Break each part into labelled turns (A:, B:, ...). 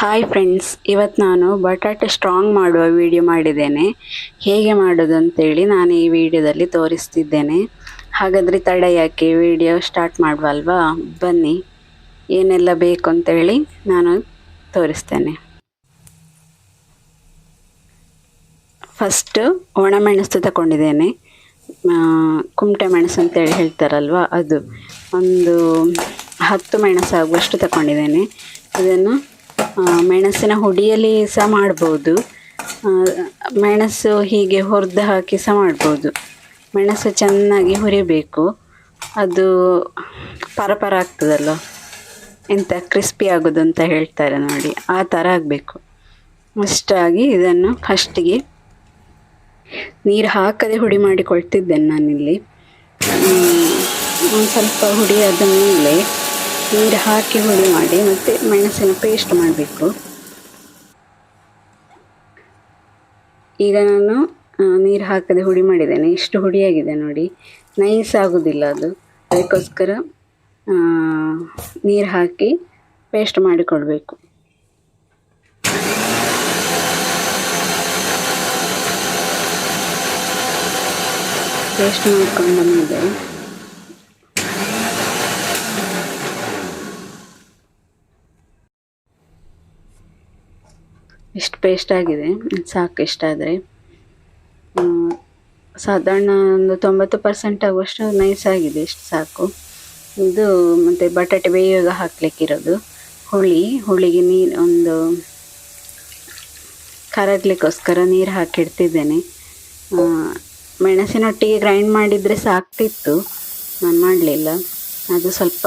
A: Hi friends ಇವತ್ತು ನಾನು ಬಟಾಟೆ ಸ್ಟ್ರಾಂಗ್ ಮಾಡುವ ವಿಡಿಯೋ ಮಾಡಿದ್ದೇನೆ. ಹೇಗೆ ಮಾಡೋದು ಅಂತೇಳಿ ನಾನು ಈ ವಿಡಿಯೋದಲ್ಲಿ ತೋರಿಸ್ತಿದ್ದೇನೆ. ಹಾಗಾದರೆ ತಡ ಯಾಕೆ? ವಿಡಿಯೋ ಸ್ಟಾರ್ಟ್ ಮಾಡುವಲ್ವಾ? ಬನ್ನಿ. ಏನೆಲ್ಲ ಬೇಕು ಅಂತೇಳಿ ನಾನು ತೋರಿಸ್ತೇನೆ. ಫಸ್ಟು ಒಣಮೆಣಸು ತಗೊಂಡಿದ್ದೇನೆ. ಕುಮಟೆ ಮೆಣಸು ಅಂತೇಳಿ ಹೇಳ್ತಾರಲ್ವ ಅದು. ಒಂದು ಹತ್ತು ಮೆಣಸು ಆಗುವಷ್ಟು ತಗೊಂಡಿದ್ದೇನೆ. ಇದನ್ನು ಮೆಣಸಿನ ಹುಡಿಯಲ್ಲಿ ಸಹ ಮಾಡ್ಬೋದು. ಮೆಣಸು ಹೀಗೆ ಹುರಿದು ಹಾಕಿ ಸಹ ಮಾಡ್ಬೋದು. ಮೆಣಸು ಚೆನ್ನಾಗಿ ಹುರಿಬೇಕು. ಅದು ಪರಪರ ಆಗ್ತದಲ್ಲ ಎಂತ ಕ್ರಿಸ್ಪಿ ಆಗೋದು ಅಂತ ಹೇಳ್ತಾರೆ ನೋಡಿ. ಆ ಥರ ಆಗಬೇಕು. ಅಷ್ಟಾಗಿ ಇದನ್ನು ಫಸ್ಟಿಗೆ ನೀರು ಹಾಕದೆ ಹುಡಿ ಮಾಡಿಕೊಳ್ತಿದ್ದೇನೆ ನಾನಿಲ್ಲಿ. ಒಂದು ಸ್ವಲ್ಪ ಹುಡಿ ಆದ ಮೇಲೆ ನೀರು ಹಾಕಿ ಹುಡಿ ಮಾಡಿ ಮತ್ತು ಮೆಣಸಿನ ಪೇಸ್ಟ್ ಮಾಡಬೇಕು. ಈಗ ನಾನು ನೀರು ಹಾಕದೆ ಹುಡಿ ಮಾಡಿದ್ದೇನೆ. ಇಷ್ಟು ಹುಡಿಯಾಗಿದೆ ನೋಡಿ. ನೈಸ್ ಆಗೋದಿಲ್ಲ ಅದು. ಅದಕ್ಕೋಸ್ಕರ ನೀರು ಹಾಕಿ ಪೇಸ್ಟ್ ಮಾಡಿಕೊಳ್ಬೇಕು. ಪೇಸ್ಟ್ ಮಾಡ್ಕೊಂಡು ಮೇಲೆ ಪೇಸ್ಟ್ ಆಗಿದೆ. ಸಾಕು ಸಾಕು ಇಷ್ಟಾದರೆ ಸಾಧಾರಣ ಒಂದು ತೊಂಬತ್ತು ಪರ್ಸೆಂಟ್ ಆಗುವಷ್ಟು ನೈಸ್ ಆಗಿದೆ ಇಷ್ಟು ಸಾಕು. ಇದು ಮತ್ತು ಬಟಾಟೆ ಬೇಯುವಾಗ ಹಾಕ್ಲಿಕ್ಕಿರೋದು. ಹುಳಿ, ಹುಳಿಗೆ ನೀರು ಒಂದು ಕರಗ್ಲಿಕ್ಕೋಸ್ಕರ ನೀರು ಹಾಕಿಡ್ತಿದ್ದೇನೆ. ಮೆಣಸಿನೊಟ್ಟಿಗೆ ಗ್ರೈಂಡ್ ಮಾಡಿದರೆ ಸಾಕ್ತಿತ್ತು. ನಾನು ಮಾಡಲಿಲ್ಲ. ಅದು ಸ್ವಲ್ಪ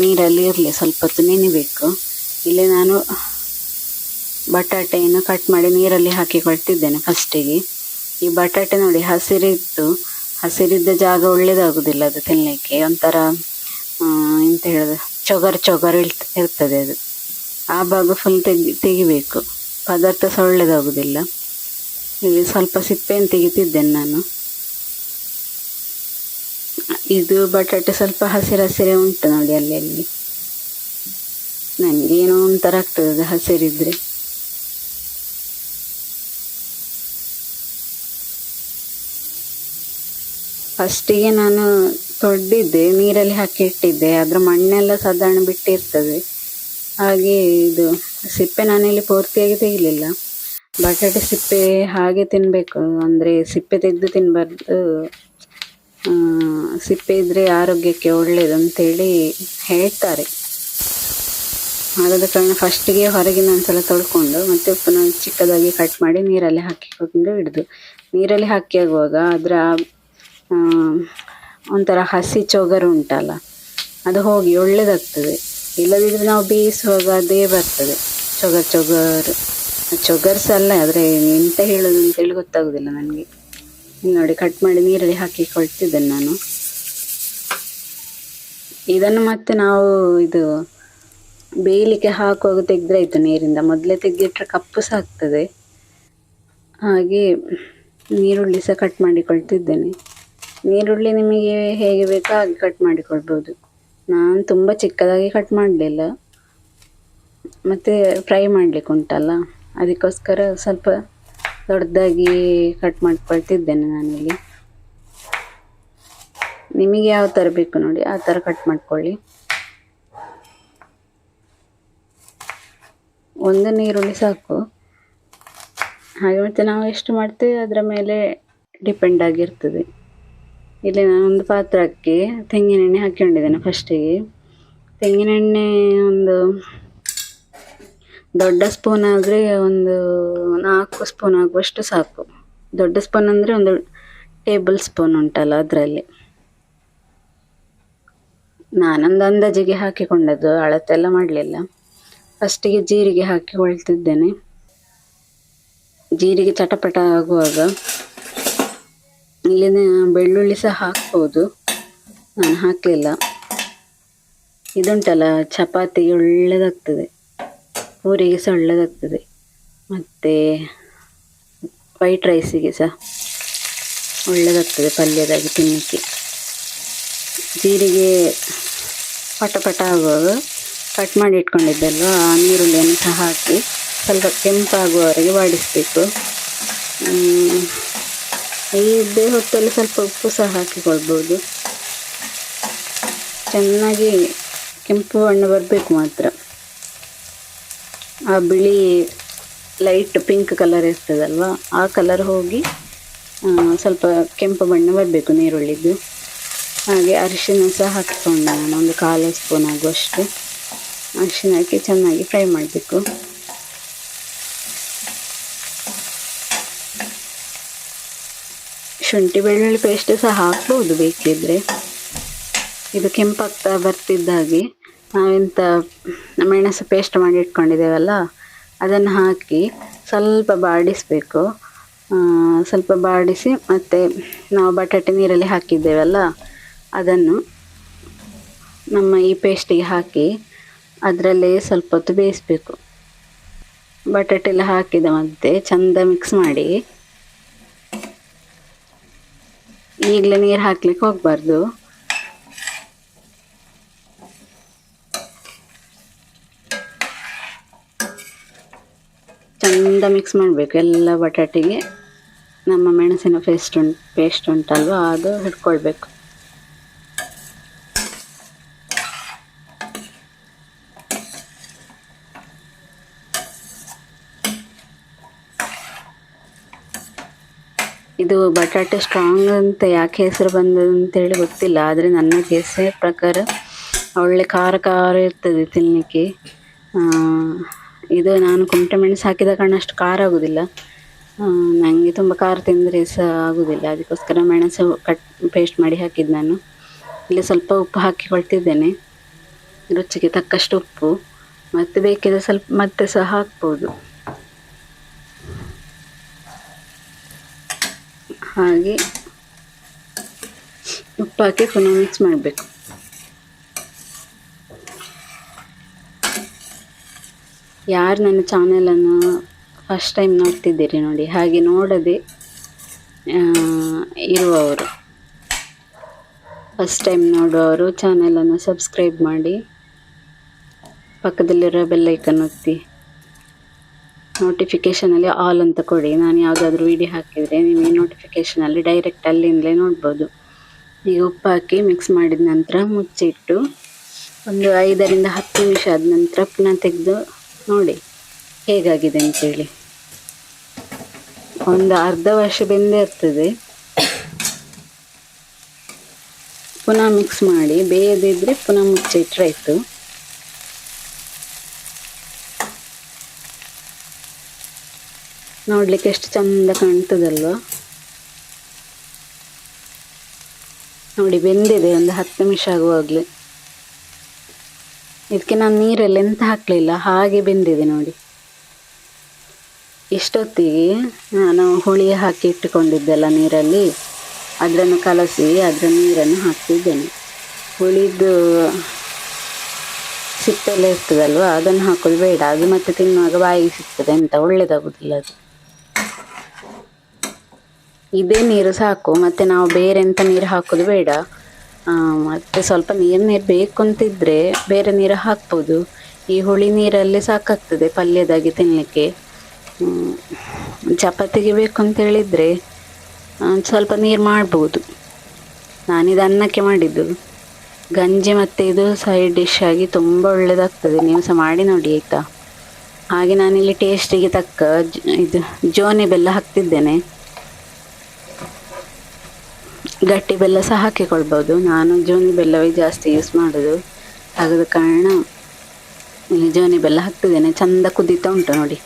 A: ನೀರಲ್ಲಿ ಇರಲಿ. ಸ್ವಲ್ಪ ಹೊತ್ತು ನೆನಿಬೇಕು. ಇಲ್ಲಿ ನಾನು ಬಟಾಟೆಯನ್ನು ಕಟ್ ಮಾಡಿ ನೀರಲ್ಲಿ ಹಾಕಿಕೊಳ್ತಿದ್ದೇನೆ ಫಸ್ಟಿಗೆ. ಈ ಬಟಾಟೆ ನೋಡಿ ಹಸಿರಿತ್ತು. ಹಸಿರಿದ್ದ ಜಾಗ ಒಳ್ಳೇದಾಗೋದಿಲ್ಲ ಅದು ತಿನ್ನಲಿಕ್ಕೆ ಒಂಥರ ಎಂತ ಹೇಳೋದು, ಚೊಗರ್ ಚೊಗರ್ ಇರ್ತದೆ ಅದು. ಆ ಭಾಗ ಫುಲ್ ತೆಗಿ, ತೆಗಿಬೇಕು. ಪದಾರ್ಥ ಸಹ ಒಳ್ಳೇದಾಗೋದಿಲ್ಲ ಇಲ್ಲಿ ಸ್ವಲ್ಪ ಸಿಪ್ಪೆಯನ್ನು ತೆಗಿತಿದ್ದೇನೆ ನಾನು. ಇದು ಬಟಾಟೆ ಸ್ವಲ್ಪ ಹಸಿರು ಹಸಿರೇ ಉಂಟು ನೋಡಿ ಅಲ್ಲಿ ಅಲ್ಲಿ ನನಗೆ ಏನೋ ಒಂಥರ ಆಗ್ತದೆ ಅದು ಹಸಿರಿದ್ರೆ. ಫಸ್ಟಿಗೆ ನಾನು ತೊಳೆದಿದ್ದೆ ನೀರಲ್ಲಿ ಹಾಕಿ ಇಟ್ಟಿದ್ದೆ. ಅದರ ಮಣ್ಣೆಲ್ಲ ಸಾಧಾರಣ ಬಿಟ್ಟಿರ್ತದೆ. ಹಾಗೆ ಇದು ಸಿಪ್ಪೆ ನಾನಿಲ್ಲಿ ಪೂರ್ತಿಯಾಗಿ ತೆಗಿಲಿಲ್ಲ. ಬಟಾಟೆ ಸಿಪ್ಪೆ ಹಾಗೆ ತಿನ್ನಬೇಕು ಅಂದರೆ ಸಿಪ್ಪೆ ತೆಗೆದು ತಿನ್ನಬಾರ್ದು ಸಿಪ್ಪೆ ಇದ್ದರೆ ಆರೋಗ್ಯಕ್ಕೆ ಒಳ್ಳೆಯದು ಅಂತೇಳಿ ಹೇಳ್ತಾರೆ. ಹಾಗಾದ ಕಾರಣ ಫಸ್ಟಿಗೆ ಹೊರಗಿನ ಒಂದ್ಸಲ ತೊಳ್ಕೊಂಡು, ಮತ್ತೆ ಪುನಃ ಚಿಕ್ಕದಾಗಿ ಕಟ್ ಮಾಡಿ ನೀರಲ್ಲಿ ಹಾಕಿಕೊಂಡು ಹಿಡಿದು. ನೀರಲ್ಲಿ ಹಾಕಿ ಆಗುವಾಗ ಅದರ ಒಂಥರ ಹಸಿ ಚೊಗರು ಉಂಟಲ್ಲ, ಅದು ಹೋಗಿ ಒಳ್ಳೆಯದಾಗ್ತದೆ ಇಲ್ಲದಿದ್ದರೆ ನಾವು ಬೇಯಿಸುವಾಗ ಅದೇ ಬರ್ತದೆ, ಚೊಗರ್ ಚೊಗರ್. ಚೊಗರ್ಸ್ ಅಲ್ಲ, ಆದರೆ ಎಂತ ಹೇಳೋದು ಅಂತೇಳಿ ಗೊತ್ತಾಗೋದಿಲ್ಲ ನನಗೆ. ನೋಡಿ ಕಟ್ ಮಾಡಿ ನೀರಲ್ಲಿ ಹಾಕಿ ಕೊಳ್ತಿದ್ದೇನೆ ನಾನು. ಇದನ್ನು ಮತ್ತೆ ನಾವು ಇದು ಬೇಯಲಿಕ್ಕೆ ಹಾಕುವಾಗ ತೆಗೆದ್ರಾಯ್ತು ನೀರಿಂದ. ಮೊದಲೇ ತೆಗೆದಿಟ್ರೆ ಕಪ್ಪು ಸಹ ಆಗ್ತದೆ. ಹಾಗೆ ನೀರುಳ್ಳಿ ಸಹ ಕಟ್ ಮಾಡಿಕೊಳ್ತಿದ್ದೇನೆ ನೀರುಳ್ಳಿ ನಿಮಗೆ ಹೇಗೆ ಬೇಕೋ ಹಾಗೆ ಕಟ್ ಮಾಡಿಕೊಳ್ಬೋದು. ನಾನು ತುಂಬ ಚಿಕ್ಕದಾಗಿ ಕಟ್ ಮಾಡಲಿಲ್ಲ. ಮತ್ತು ಫ್ರೈ ಮಾಡಲಿಕ್ಕೆ ಉಂಟಲ್ಲ, ಅದಕ್ಕೋಸ್ಕರ ಸ್ವಲ್ಪ ದೊಡ್ಡದಾಗಿ ಕಟ್ ಮಾಡ್ಕೊಳ್ತಿದ್ದೇನೆ ನಾನಿಲ್ಲಿ. ನಿಮಗೆ ಯಾವ ಥರ ಬೇಕು ನೋಡಿ, ಆ ಥರ ಕಟ್ ಮಾಡ್ಕೊಳ್ಳಿ. ಒಂದು ನೀರುಳ್ಳಿ ಸಾಕು. ಹಾಗೆ ಮತ್ತು ನಾವು ಎಷ್ಟು ಮಾಡ್ತೇವೆ, ಅದರ ಮೇಲೆ ಡಿಪೆಂಡ್ ಆಗಿರ್ತದೆ. ಇಲ್ಲಿ ನಾನೊಂದು ಪಾತ್ರಕ್ಕೆ ತೆಂಗಿನೆಣ್ಣೆ ಹಾಕ್ಕೊಂಡಿದ್ದೇನೆ ಫಸ್ಟಿಗೆ ತೆಂಗಿನೆಣ್ಣೆ ಒಂದು ದೊಡ್ಡ ಸ್ಪೂನ್ ಆದರೆ ಒಂದು ನಾಲ್ಕು ಸ್ಪೂನ್ ಆಗುವಷ್ಟು ಸಾಕು. ದೊಡ್ಡ ಸ್ಪೂನ್ ಅಂದರೆ ಒಂದು ಟೇಬಲ್ ಸ್ಪೂನ್ ಉಂಟಲ್ಲ ಅದರಲ್ಲಿ. ನಾನೊಂದು ಅಂದಾಜಿಗೆ ಹಾಕಿಕೊಂಡದ್ದು, ಅಳತೆಲ್ಲ ಮಾಡಲಿಲ್ಲ. ಫಸ್ಟಿಗೆ ಜೀರಿಗೆ ಹಾಕಿಕೊಳ್ತಿದ್ದೇನೆ ಜೀರಿಗೆ ಚಟಪಟ ಆಗುವಾಗ ಇಲ್ಲಿನ ಬೆಳ್ಳುಳ್ಳಿ ಸಹ ಹಾಕ್ಬೋದು. ನಾನು ಹಾಕಲಿಲ್ಲ. ಇದುಂಟಲ್ಲ ಚಪಾತಿಗೆ ಒಳ್ಳೆಯದಾಗ್ತದೆ ಪೂರಿಗೆ ಸಹ ಒಳ್ಳೆಯದಾಗ್ತದೆ ಮತ್ತು ವೈಟ್ ರೈಸಿಗೆ ಸಹ ಒಳ್ಳೆಯದಾಗ್ತದೆ ಪಲ್ಯದಾಗಿ ತಿನ್ನಲಿಕ್ಕೆ ಜೀರಿಗೆ ಪಟ ಪಟ ಆಗುವಾಗ ಕಟ್ ಮಾಡಿ ಇಟ್ಕೊಂಡಿದ್ದಲ್ವ, ಆ ನೀರುಳ್ಳಿಯನ್ನು ಸಹ ಹಾಕಿ ಸ್ವಲ್ಪ ಕೆಂಪಾಗುವವರೆಗೆ ಬಾಡಿಸಬೇಕು. ಇದೇ ಹೊತ್ತಲ್ಲಿ ಸ್ವಲ್ಪ ಉಪ್ಪು ಸಹ ಹಾಕಿಕೊಳ್ಬೋದು. ಚೆನ್ನಾಗಿ ಕೆಂಪು ಬಣ್ಣ ಬರಬೇಕು ಮಾತ್ರ. ಆ ಬಿಳಿ ಲೈಟ್ ಪಿಂಕ್ ಕಲರ್ ಇರ್ತದಲ್ವ, ಆ ಕಲರ್ ಹೋಗಿ ಸ್ವಲ್ಪ ಕೆಂಪು ಬಣ್ಣ ಬರಬೇಕು ನೀರುಳ್ಳಿದ್ದು. ಹಾಗೆ ಅರಿಶಿನ ಸಹ ಹಾಕಿಕೊಂಡೆ ನಾನು, ಒಂದು ಕಾಲು ಸ್ಪೂನ್ ಆಗುವಷ್ಟು. ಅರಿಶಿನ ಹಾಕಿ ಚೆನ್ನಾಗಿ ಫ್ರೈ ಮಾಡಬೇಕು. ಶುಂಠಿ ಬೆಳ್ಳುಳ್ಳಿ ಪೇಸ್ಟ್ ಸಹ ಹಾಕ್ಬೋದು ಬೇಕಿದ್ರೆ. ಇದು ಕೆಂಪಾಗ್ತಾ ಬರ್ತಿದ್ದಾಗೆ ನಾವೆಂತ ಮೆಣಸು ಪೇಸ್ಟ್ ಮಾಡಿ ಇಟ್ಕೊಂಡಿದ್ದೇವಲ್ಲ, ಅದನ್ನು ಹಾಕಿ ಸ್ವಲ್ಪ ಬಾಡಿಸಬೇಕು. ಸ್ವಲ್ಪ ಬಾಡಿಸಿ ಮತ್ತು ನಾವು ಬಟಾಟೆ ನೀರಲ್ಲಿ ಹಾಕಿದ್ದೇವಲ್ಲ, ಅದನ್ನು ನಮ್ಮ ಈ ಪೇಸ್ಟಿಗೆ ಹಾಕಿ ಅದರಲ್ಲೇ ಸ್ವಲ್ಪ ಹೊತ್ತು ಬೇಯಿಸಬೇಕು. ಬಟಾಟೆ ಎಲ್ಲ ಹಾಕಿದ ಮತ್ತೆ ಚೆಂದ ಮಿಕ್ಸ್ ಮಾಡಿ ಈಗಲೇ ನೀರು ಹಾಕ್ಲಿಕ್ಕೆ ಹೋಗಬಾರ್ದು. ಚಂದ ಮಿಕ್ಸ್ ಮಾಡಬೇಕು ಎಲ್ಲ ಬಟಾಟೆಗೆ. ನಮ್ಮ ಮೆಣಸಿನ ಪೇಸ್ಟ್ ಉಂಟು ಪೇಸ್ಟ್ ಉಂಟಲ್ವ, ಅದು ಹಿಡ್ಕೊಳ್ಬೇಕು. ಇದು ಬಟಾಟೆ ಸ್ಟ್ರಾಂಗ್ ಅಂತ ಯಾಕೆ ಹೆಸರು ಬಂದದ ಅಂತೇಳಿ ಗೊತ್ತಿಲ್ಲ, ಆದರೆ ನನ್ನ ಗೆಸ್ಸೆ ಪ್ರಕಾರ ಒಳ್ಳೆ ಖಾರ ಖಾರ ಇರ್ತದೆ ತಿನ್ನಲಿಕ್ಕೆ ಇದು ನಾನು ಕುಮಟೆ ಮೆಣಸು ಹಾಕಿದ ಕಾರಣ ಅಷ್ಟು ಖಾರ ಆಗೋದಿಲ್ಲ. ನನಗೆ ತುಂಬ ಖಾರ ತಿಂದರೆ ಸಹ ಆಗೋದಿಲ್ಲ, ಅದಕ್ಕೋಸ್ಕರ ಮೆಣಸು ಕಟ್ ಪೇಸ್ಟ್ ಮಾಡಿ ಹಾಕಿದ್ದು ನಾನು. ಇಲ್ಲಿ ಸ್ವಲ್ಪ ಉಪ್ಪು ಹಾಕಿಕೊಳ್ತಿದ್ದೇನೆ ರುಚಿಗೆ ತಕ್ಕಷ್ಟು ಉಪ್ಪು. ಮತ್ತು ಬೇಕಿದ್ರೆ ಸ್ವಲ್ಪ, ಮತ್ತೆ ಸಹ ಹಾಕ್ಬೋದು. ಹಾಗೆ ಉಪ್ಪು ಹಾಕಿ ಪುನಃ ಮಿಕ್ಸ್ ಮಾಡಬೇಕು. ಯಾರು ನನ್ನ ಚಾನೆಲನ್ನು ಫಸ್ಟ್ ಟೈಮ್ ನೋಡ್ತಿದ್ದೀರಿ ನೋಡಿ, ಹಾಗೆ ನೋಡದೆ ಇರುವವರು. ಫಸ್ಟ್ ಟೈಮ್ ನೋಡುವವರು ಚಾನೆಲನ್ನು ಸಬ್ಸ್ಕ್ರೈಬ್ ಮಾಡಿ, ಪಕ್ಕದಲ್ಲಿರೋ ಬೆಲ್ಲೈಕನ್ ಒತ್ತಿ. ನೋಟಿಫಿಕೇಷನಲ್ಲಿ ಆಲ್ ಅಂತ ಕೊಡಿ. ನಾನು ಯಾವುದಾದ್ರೂ ವಿಡಿಯೋ ಹಾಕಿದರೆ ನಿಮಗೆ ನೋಟಿಫಿಕೇಷನಲ್ಲಿ ಡೈರೆಕ್ಟ್ ಅಲ್ಲಿಂದಲೇ ನೋಡ್ಬೋದು. ಈಗ ಉಪ್ಪು ಹಾಕಿ ಮಿಕ್ಸ್ ಮಾಡಿದ ನಂತರ ಮುಚ್ಚಿಟ್ಟು ಒಂದು ಐದರಿಂದ ಹತ್ತು ನಿಮಿಷ ಆದ ನಂತರ ಪುನಃ ತೆಗೆದು ನೋಡಿ ಹೇಗಾಗಿದೆ ಅಂತೇಳಿ. ಒಂದು ಅರ್ಧ ವರ್ಷ ಬೆಂದೇ ಇರ್ತದೆ. ಪುನಃ ಮಿಕ್ಸ್ ಮಾಡಿ ಬೇಯದಿದ್ದರೆ ಪುನಃ ಮುಚ್ಚಿಟ್ರೆ ನೋಡ್ಲಿಕ್ಕೆ ಎಷ್ಟು ಚಂದ ಕಾಣ್ತದಲ್ವಾ? ನೋಡಿ, ಬೆಂದಿದೆ, ಒಂದು ಹತ್ತು ನಿಮಿಷ ಆಗುವಾಗಲೇ. ಇದಕ್ಕೆ ನಾನು ನೀರೆಲ್ಲ ಎಂತ ಹಾಕಲಿಲ್ಲ, ಹಾಗೆ ಬೆಂದಿದೆ ನೋಡಿ. ಇಷ್ಟೊತ್ತಿಗೆ ನಾನು ಹುಳಿ ಹಾಕಿ ಇಟ್ಟುಕೊಂಡಿದ್ದೆಲ್ಲ ನೀರಲ್ಲಿ ಅದನ್ನು ಕಲಸಿ ಅದರ ನೀರನ್ನು ಹಾಕ್ತಿದ್ದೇನೆ. ಹುಳಿದು ಸಿಪ್ಪೆಲ್ಲ ಇರ್ತದಲ್ವ, ಅದನ್ನು ಹಾಕೋದು ಬೇಡ. ಅದು ಮತ್ತೆ ತಿನ್ನುವಾಗ ಬಾಯಿಗೆ ಸಿಗ್ತದೆ, ಎಂತ ಒಳ್ಳೇದಾಗುದಿಲ್ಲ ಅದು. ಇದೇ ನೀರು ಸಾಕು, ಮತ್ತೆ ನಾವು ಬೇರೆ ಎಂತ ನೀರು ಹಾಕೋದು ಬೇಡ. ಮತ್ತೆ ಸ್ವಲ್ಪ ನೀರು ನೀರು ಬೇಕು ಅಂತಿದ್ರೆ ಬೇರೆ ನೀರು ಹಾಕ್ಬೋದು. ಈ ಹುಳಿ ನೀರಲ್ಲಿ ಸಾಕಾಗ್ತದೆ ಪಲ್ಯದಾಗಿ ತಿನ್ನಲಿಕ್ಕೆ ಚಪಾತಿಗೆ ಬೇಕು ಅಂತ ಹೇಳಿದರೆ ಸ್ವಲ್ಪ ನೀರು ಮಾಡ್ಬೋದು. ನಾನಿದು ಅನ್ನಕ್ಕೆ ಮಾಡಿದ್ದು. ಗಂಜಿ ಮತ್ತು ಇದು ಸೈಡ್ ಡಿಶ್ ಆಗಿ ತುಂಬ ಒಳ್ಳೆಯದಾಗ್ತದೆ ನೀವು ಸಹ ಮಾಡಿ ನೋಡಿ, ಆಯಿತಾ? ಹಾಗೆ ನಾನಿಲ್ಲಿ ಟೇಸ್ಟಿಗೆ ತಕ್ಕ ಇದು ಜೋನೆ ಬೆಲ್ಲ ಹಾಕ್ತಿದ್ದೇನೆ. ಗಟ್ಟಿ ಬೆಲ್ಲ ಸಹ ಹಾಕಿಕೊಳ್ಬೋದು. ನಾನು ಜೋನಿ ಬೆಲ್ಲವೇ ಜಾಸ್ತಿ ಯೂಸ್ ಮಾಡೋದು. ಆಗದ ಕಾರಣ, ಇಲ್ಲಿ ಜೋನಿ ಬೆಲ್ಲ ಹಾಕ್ತಿದ್ದೇನೆ. ಚಂದ ಕುದೀತಾ ಉಂಟು ನೋಡಿ.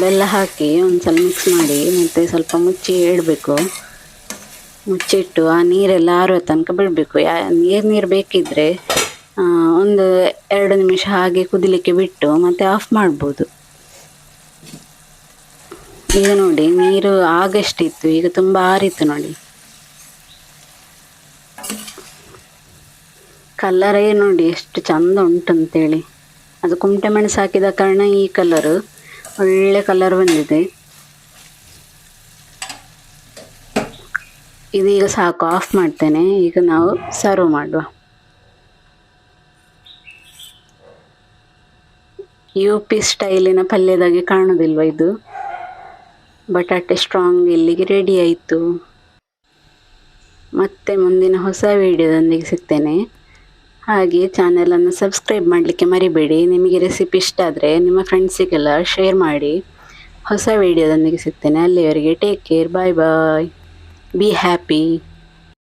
A: ಬೆಲ್ಲ ಹಾಕಿ ಒಂದ್ಸಲ ಮಿಕ್ಸ್ ಮಾಡಿ, ಮತ್ತು ಸ್ವಲ್ಪ ಮುಚ್ಚಿ ಇಡಬೇಕು ಮುಚ್ಚಿಟ್ಟು ಆ ನೀರೆಲ್ಲ ಆರುವ ತನಕ ಬಿಡಬೇಕು. ಯಾ, ನೀರು ನೀರು ಬೇಕಿದ್ದರೆ ಒಂದು ಎರಡು ನಿಮಿಷ ಹಾಗೆ ಕುದಿಲಿಕ್ಕೆ ಬಿಟ್ಟು ಮತ್ತೆ ಆಫ್ ಮಾಡ್ಬೋದು. ಈಗ ನೋಡಿ, ನೀರು ಆಗಷ್ಟಿತ್ತು, ಈಗ ತುಂಬ ಆರಿತು ನೋಡಿ. ಕಲ್ಲರೇ ನೋಡಿ, ಎಷ್ಟು ಚಂದ ಉಂಟು ಅಂತೇಳಿ ಅದು ಕುಮಟೆ ಮೆಣಸು ಹಾಕಿದ ಕಾರಣ ಈ ಕಲರ್ ಒಳ್ಳೆ ಕಲರ್ ಬಂದಿದೆ. ಇದೀಗ ಸಾಕು ಆಫ್ ಮಾಡ್ತೇನೆ, ಈಗ ನಾವು ಸರ್ವ್ ಮಾಡುವ. ಯು ಪಿ ಸ್ಟೈಲಿನ ಪಲ್ಯದಾಗೆ ಕಾಣೋದಿಲ್ವ ಇದು? ಬಟಾಟೆ ಸ್ಟ್ರಾಂಗ್ ಇಲ್ಲಿಗೆ ರೆಡಿ ಆಯಿತು. ಮತ್ತೆ ಮುಂದಿನ ಹೊಸ ವಿಡಿಯೋದೊಂದಿಗೆ ಸಿಗ್ತೇನೆ. ಹಾಗೆ ಚಾನೆಲನ್ನು ಸಬ್ಸ್ಕ್ರೈಬ್ ಮಾಡಲಿಕ್ಕೆ ಮರಿಬೇಡಿ. ನಿಮಗೆ ರೆಸಿಪಿ ಇಷ್ಟ ಆದರೆ ನಿಮ್ಮ ಫ್ರೆಂಡ್ಸಿಗೆಲ್ಲ ಶೇರ್ ಮಾಡಿ. ಹೊಸ ವಿಡಿಯೋದೊಂದಿಗೆ ಸಿಗ್ತೇನೆ. ಅಲ್ಲಿವರೆಗೆ take care bye bye be happy